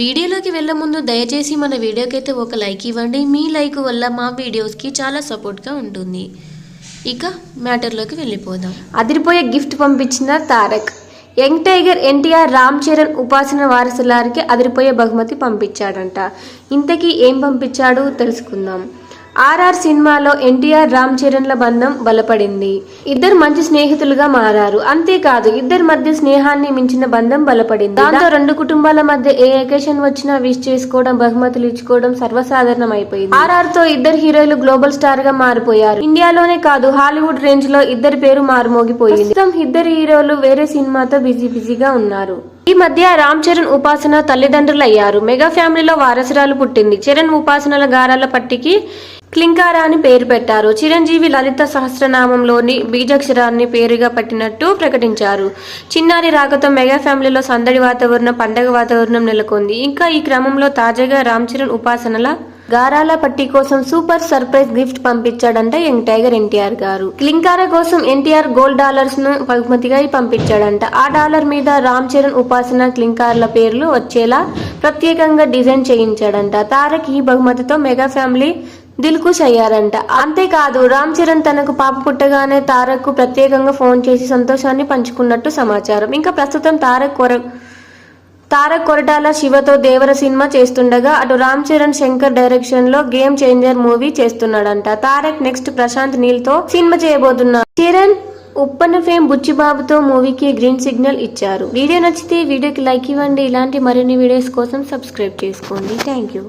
వీడియోలోకి వెళ్ళే ముందు దయచేసి మన వీడియోకి అయితే ఒక లైక్ ఇవ్వండి. మీ లైక్ వల్ల మా వీడియోస్కి చాలా సపోర్ట్గా ఉంటుంది. ఇక మ్యాటర్లోకి వెళ్ళిపోదాం. అదిరిపోయే గిఫ్ట్ పంపించిన Tarak. Young tiger NTR Ram Charan Upasana వారసులారికి అదిరిపోయే బహుమతి పంపించాడంట. ఇంతకీ ఏం పంపించాడు తెలుసుకుందాం. ఆర్ఆర్ సినిమాలో ఎన్టీఆర్ రామ్ చరణ్ల బంధం బలపడింది. ఇద్దరు మంచి స్నేహితులుగా మారారు. అంతేకాదు ఇద్దరి మధ్య స్నేహాన్ని మించిన బంధం బలపడింది. దాంతో రెండు కుటుంబాల మధ్య ఏ ఎకేషన్ వచ్చినా విష్ చేసుకోవడం బహుమతులు ఇచ్చుకోవడం సర్వసాధారణం అయిపోయింది ఆర్ఆర్తో ఇద్దరు హీరోలు గ్లోబల్ స్టార్గా మారిపోయారు. ఇండియాలోనే కాదు హాలీవుడ్ రేంజ్లో ఇద్దరి పేరు మారుమోగిపోయింది. ప్రస్తుతం ఇద్దరు హీరోలు వేరే సినిమాతో బిజీ బిజీగా ఉన్నారు. ఈ మధ్య రామ్ చరణ్ ఉపాసన తల్లిదండ్రులయ్యారు. మెగా ఫ్యామిలీలో వారసురాలు పుట్టింది. చరణ్ ఉపాసనల గారాల పట్టికి క్లింకారా అని పేరు పెట్టారు. చిరంజీవి లలిత సహస్రనామంలోని బీజాక్షరాన్ని పేరుగా పట్టినట్టు ప్రకటించారు. చిన్నారి రాకతో మెగా ఫ్యామిలీలో సందడి వాతావరణం పండగ వాతావరణం నెలకొంది. ఇంకా ఈ క్రమంలో తాజాగా రామ్ చరణ్ ఉపాసనల గారాల పట్టి కోసం super surprise gift పంపించాడంట young tiger NTR garu. Klinkaara కోసం ఎన్టీఆర్ గోల్డ్ డాలర్స్ను బహుమతిగా పంపించాడంట. ఆ డాలర్ మీద రామ్ చరణ్ ఉపాసన క్లింకార్ల పేర్లు వచ్చేలా ప్రత్యేకంగా డిజైన్ చేయించాడంట. తారక్ ఈ బహుమతితో మెగా ఫ్యామిలీ దిల్కుష్ అయ్యారంట. అంతేకాదు రామ్ చరణ్ తనకు పాప పుట్టగానే తారక్కు ప్రత్యేకంగా ఫోన్ చేసి సంతోషాన్ని పంచుకున్నట్టు సమాచారం. ఇంకా ప్రస్తుతం తారక్ కొర తారక్ కొరటాల శివతో దేవర సినిమా చేస్తుండగా అటు రామ్ చరణ్ శంకర్ డైరెక్షన్లో గేమ్ చేంజర్ మూవీ చేస్తున్నాడంట. తారక్ నెక్స్ట్ ప్రశాంత్ నీల్తో సినిమా చేయబోతున్నారు. చరణ్ ఉప్పన్న ఫేమ్ బుచ్చిబాబుతో మూవీకి గ్రీన్ సిగ్నల్ ఇచ్చారు. వీడియో నచ్చితే వీడియోకి లైక్ ఇవ్వండి. ఇలాంటి మరిన్ని వీడియోస్ కోసం సబ్స్క్రైబ్ చేసుకోండి. Thank you.